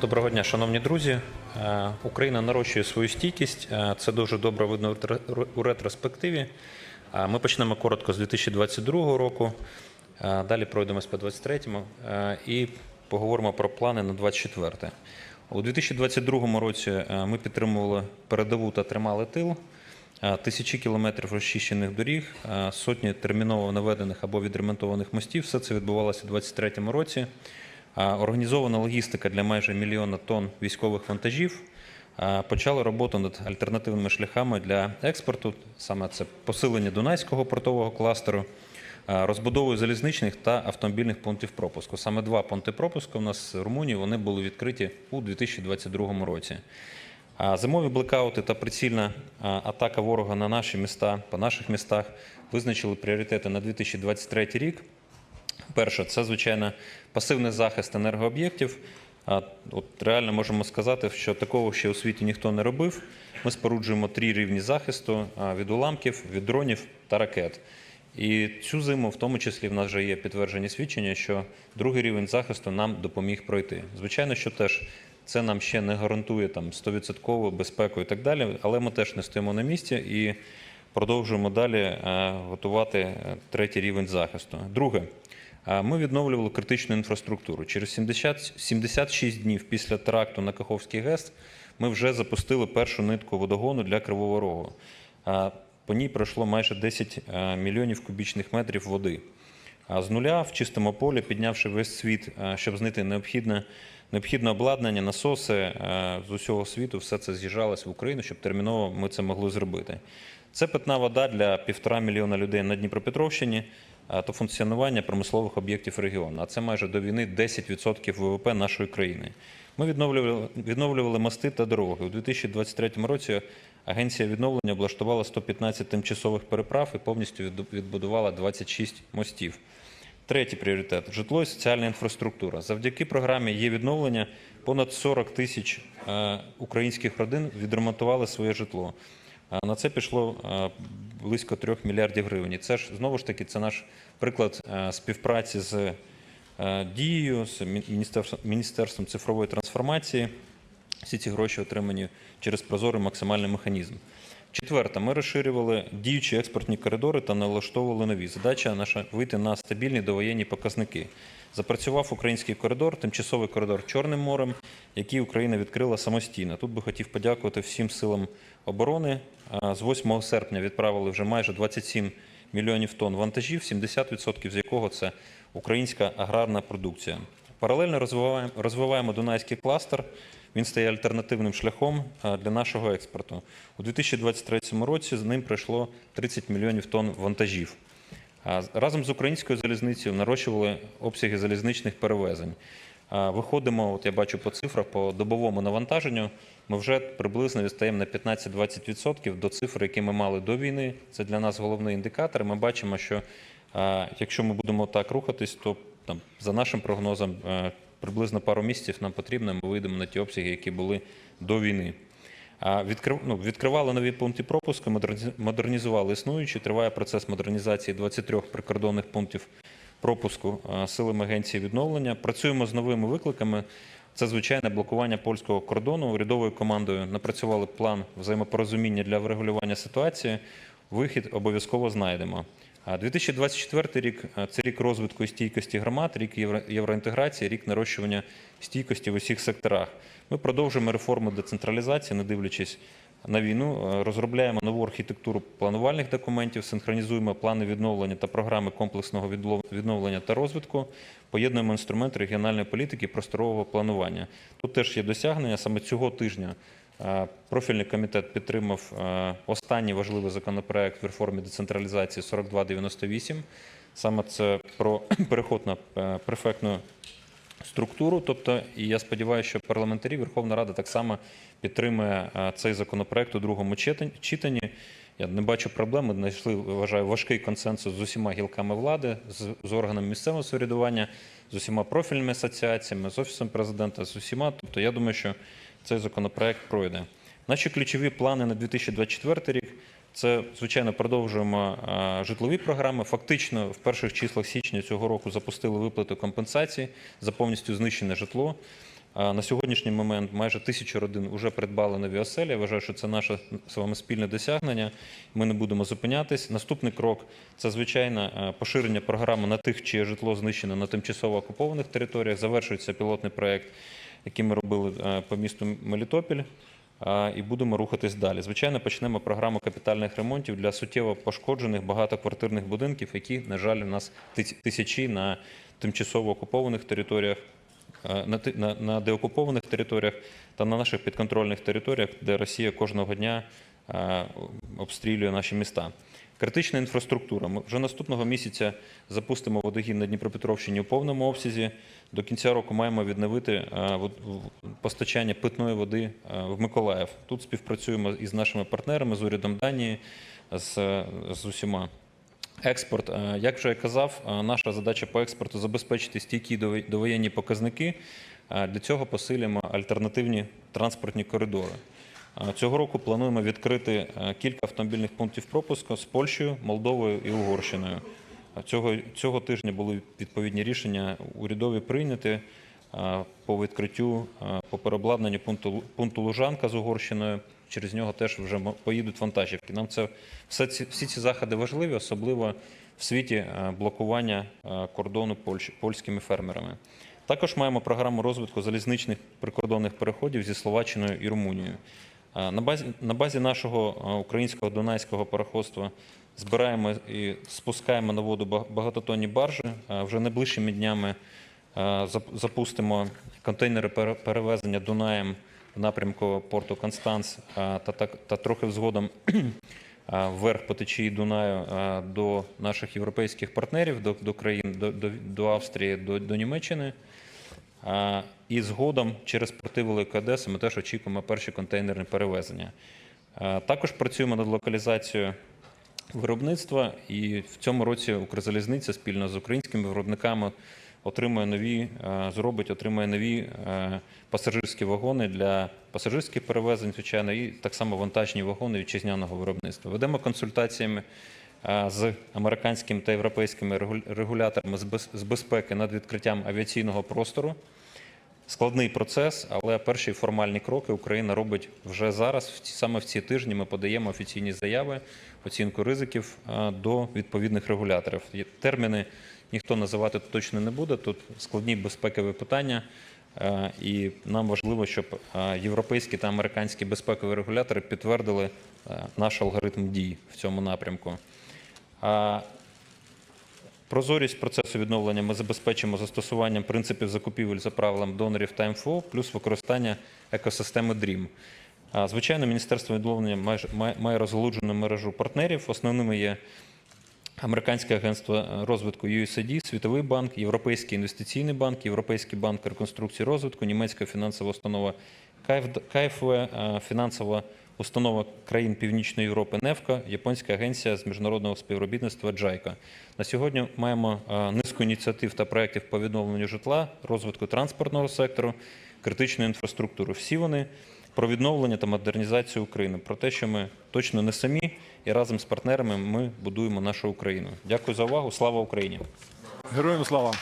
Доброго дня, шановні друзі. Е, Україна нарощує свою стійкість. Е, Це дуже добре видно у ретроспективі. Е, Ми почнемо коротко з 2022 року. Далі пройдемось по 2023 е, і поговоримо про плани на 2024. У 2022 році ми підтримували передову та тримали тил. Тисячі кілометрів розчищених доріг, сотні терміново наведених або відремонтованих мостів. Все це відбувалося у 2023 році. Організована логістика для майже мільйона тонн військових вантажів. Почали роботу над альтернативними шляхами для експорту. Саме це посилення Дунайського портового кластеру, розбудовою залізничних та автомобільних пунктів пропуску. Саме два пункти пропуску у нас в Румунії вони були відкриті у 2022 році. Зимові блекаути та прицільна атака ворога на наші міста по наших містах визначили пріоритети на 2023 рік. Перше, це звичайно пасивний захист енергооб'єктів. От реально можемо сказати, що такого ще у світі ніхто не робив. Ми споруджуємо три рівні захисту від уламків, від дронів та ракет. І цю зиму, в тому числі, в нас вже є підтверджені свідчення, що другий рівень захисту нам допоміг пройти. Звичайно, що теж це нам ще не гарантує там 100% безпеку і так далі, але ми теж не стоїмо на місці і продовжуємо далі е, готувати е, третій рівень захисту. Друге, ми відновлювали критичну інфраструктуру. Через 70, 76 днів після теракту на Каховський ГЕС ми вже запустили першу нитку водогону для Кривого Рогу. По ній пройшло майже 10 е, мільйонів кубічних метрів води. А з нуля в чистому полі, піднявши весь світ, е, щоб знайти необхідне, необхідне обладнання, насоси е, з усього світу, все це з'їжджалось в Україну, щоб терміново ми це могли зробити. Це питна вода для півтора мільйона людей на Дніпропетровщині та функціонування промислових об'єктів регіону. А це майже до війни 10% ВВП нашої країни. Ми відновлювали, відновлювали мости та дороги. У 2023 році Агенція відновлення облаштувала 115 тимчасових переправ і повністю відбу- відбудувала 26 мостів. Третій пріоритет житло і соціальна інфраструктура. Завдяки програмі є відновлення. Понад 40 тисяч е, українських родин відремонтували своє житло. На це пішло близько 3 мільярдів гривень. Це ж знову ж таки це наш приклад е, співпраці з е, дією, з Міністерством цифрової трансформації. Всі ці гроші отримані через прозорий максимальний механізм. Четверте, ми розширювали діючі експортні коридори та налаштовували нові. Задача наша вийти на стабільні довоєнні показники. Запрацював український коридор, тимчасовий коридор Чорним морем, який Україна відкрила самостійно. Тут би хотів подякувати всім силам оборони. З 8 серпня відправили вже майже 27 мільйонів тонн вантажів, 70% з якого це українська аграрна продукція. Паралельно розвиваємо, розвиваємо Дунайський кластер. Він стає альтернативним шляхом для нашого експорту. У 2023 році з ним пройшло 30 мільйонів тонн вантажів. Разом з українською залізницею нарощували обсяги залізничних перевезень. Виходимо, от я бачу по цифрах, по добовому навантаженню. Ми вже приблизно відстаємо на 15-20% до цифр, які ми мали до війни. Це для нас головний індикатор. Ми бачимо, що якщо ми будемо так рухатись, то там, за нашим прогнозом е, приблизно пару місяців нам потрібно, ми вийдемо на ті обсяги, які були до війни. А, ну, відкривали нові пункти пропуску, модернізували існуючі. Триває процес модернізації 23 прикордонних пунктів пропуску силами агенції відновлення. Працюємо з новими викликами. Це звичайне блокування польського кордону. Урядовою командою напрацювали план взаємопорозуміння для врегулювання ситуації. Вихід обов'язково знайдемо. А 2024 рік це рік розвитку і стійкості громад, рік євроінтеграції, рік нарощування стійкості в усіх секторах. Ми продовжуємо реформу децентралізації, не дивлячись на війну, розробляємо нову архітектуру планувальних документів, синхронізуємо плани відновлення та програми комплексного відновлення та розвитку, поєднуємо інструменти регіональної політики і просторового планування. Тут теж є досягнення. Саме цього тижня профільний комітет підтримав е, останній важливий законопроект в реформі децентралізації 4298. Саме це про переход на е, префектну структуру. Тобто, і я сподіваюся, що парламентарі Верховна Рада так само підтримує е, цей законопроект у другому читанні. Я не бачу проблем. Ми знайшли, вважаю, важкий консенсус з усіма гілками влади, з, з органами місцевого самоврядування, з усіма профільними асоціаціями, з офісом президента, з усіма. Тобто, я думаю, що цей законопроект пройде. Наші ключові плани на 2024 рік це, звичайно, продовжуємо е, житлові програми. Фактично, в перших числах січня цього року запустили виплату компенсації за повністю знищене житло. На сьогоднішній момент майже тисячу родин вже придбали нові оселі. Я вважаю, що це наше з вами спільне досягнення. Ми не будемо зупинятись. Наступний крок це звичайно е, поширення програми на тих, чиє житло знищено на тимчасово окупованих територіях. Завершується пілотний проект, який ми робили е, по місту Мелітопіль. І будемо рухатись далі. Звичайно, почнемо програму капітальних ремонтів для суттєво пошкоджених багатоквартирних будинків, які, на жаль, у нас тисячі на тимчасово окупованих територіях, е, на, на, на деокупованих територіях та на наших підконтрольних територіях, де Росія кожного дня е, обстрілює наші міста. Критична інфраструктура. Ми вже наступного місяця запустимо водогін на Дніпропетровщині у повному обсязі. До кінця року маємо відновити е, постачання питної води е, в Миколаїв. Тут співпрацюємо із нашими партнерами, з урядом Данії, з, з усіма. Експорт, Е, як вже я казав, наша задача по експорту забезпечити стійкі довоєнні показники. Для цього посилюємо альтернативні транспортні коридори. Цього року плануємо відкрити е, кілька автомобільних пунктів пропуску з Польщею, Молдовою і Угорщиною. Цього, цього тижня були відповідні рішення урядові прийняті е, по відкриттю, е, по переобладнанню пункту, пункту Лужанка з Угорщиною. Через нього теж вже поїдуть вантажівки. Нам це все ці, всі ці заходи важливі, особливо в світі блокування кордону Польщі, польськими фермерами. Також маємо програму розвитку залізничних прикордонних переходів зі Словаччиною і Румунією. На базі, на базі нашого українського дунайського пароходства збираємо і спускаємо на воду ба- багатотонні баржі. Вже найближчими днями запустимо контейнери пере- перевезення Дунаєм в напрямку порту Констанц та, та, та трохи згодом вверх по течії Дунаю до наших європейських партнерів, до, до країн, до, до, до Австрії, до, до Німеччини. І згодом через порти Великої Одеси ми теж очікуємо перші контейнерні перевезення. Також працюємо над локалізацією виробництва, і в цьому році Укрзалізниця спільно з українськими виробниками отримує нові, зробить, отримує нові е, пасажирські вагони для пасажирських перевезень, звичайно, і так само вантажні вагони вітчизняного виробництва. Ведемо консультаціями з американськими та європейськими регу- регуляторами з без- безпеки над відкриттям авіаційного простору. Складний процес, але перші формальні кроки Україна робить вже зараз. Саме в ці тижні ми подаємо офіційні заяви, оцінку ризиків до відповідних регуляторів. Терміни ніхто називати точно не буде. Тут складні безпекові питання, і нам важливо, щоб європейські та американські безпекові регулятори підтвердили наш алгоритм дій в цьому напрямку. Прозорість процесу відновлення ми забезпечимо застосуванням принципів закупівель за правилом донорів та МФО, плюс використання екосистеми DREAM. Звичайно, Міністерство відновлення має- розголуджену мережу партнерів. Основними є Американське агентство розвитку USAID, Світовий банк, Європейський інвестиційний банк, Європейський банк реконструкції розвитку, Німецька фінансова установа КФВ, е, фінансова установа країн Північної Європи НЕФКА, Японська агенція з міжнародного співробітництва JICA. На сьогодні маємо е, низку ініціатив та проєктів по відновленню житла, розвитку транспортного сектору, критичної інфраструктури. Всі вони про відновлення та модернізацію України, про те, що ми точно не самі, і разом з партнерами ми будуємо нашу Україну. Дякую за увагу. Слава Україні! Героям слава!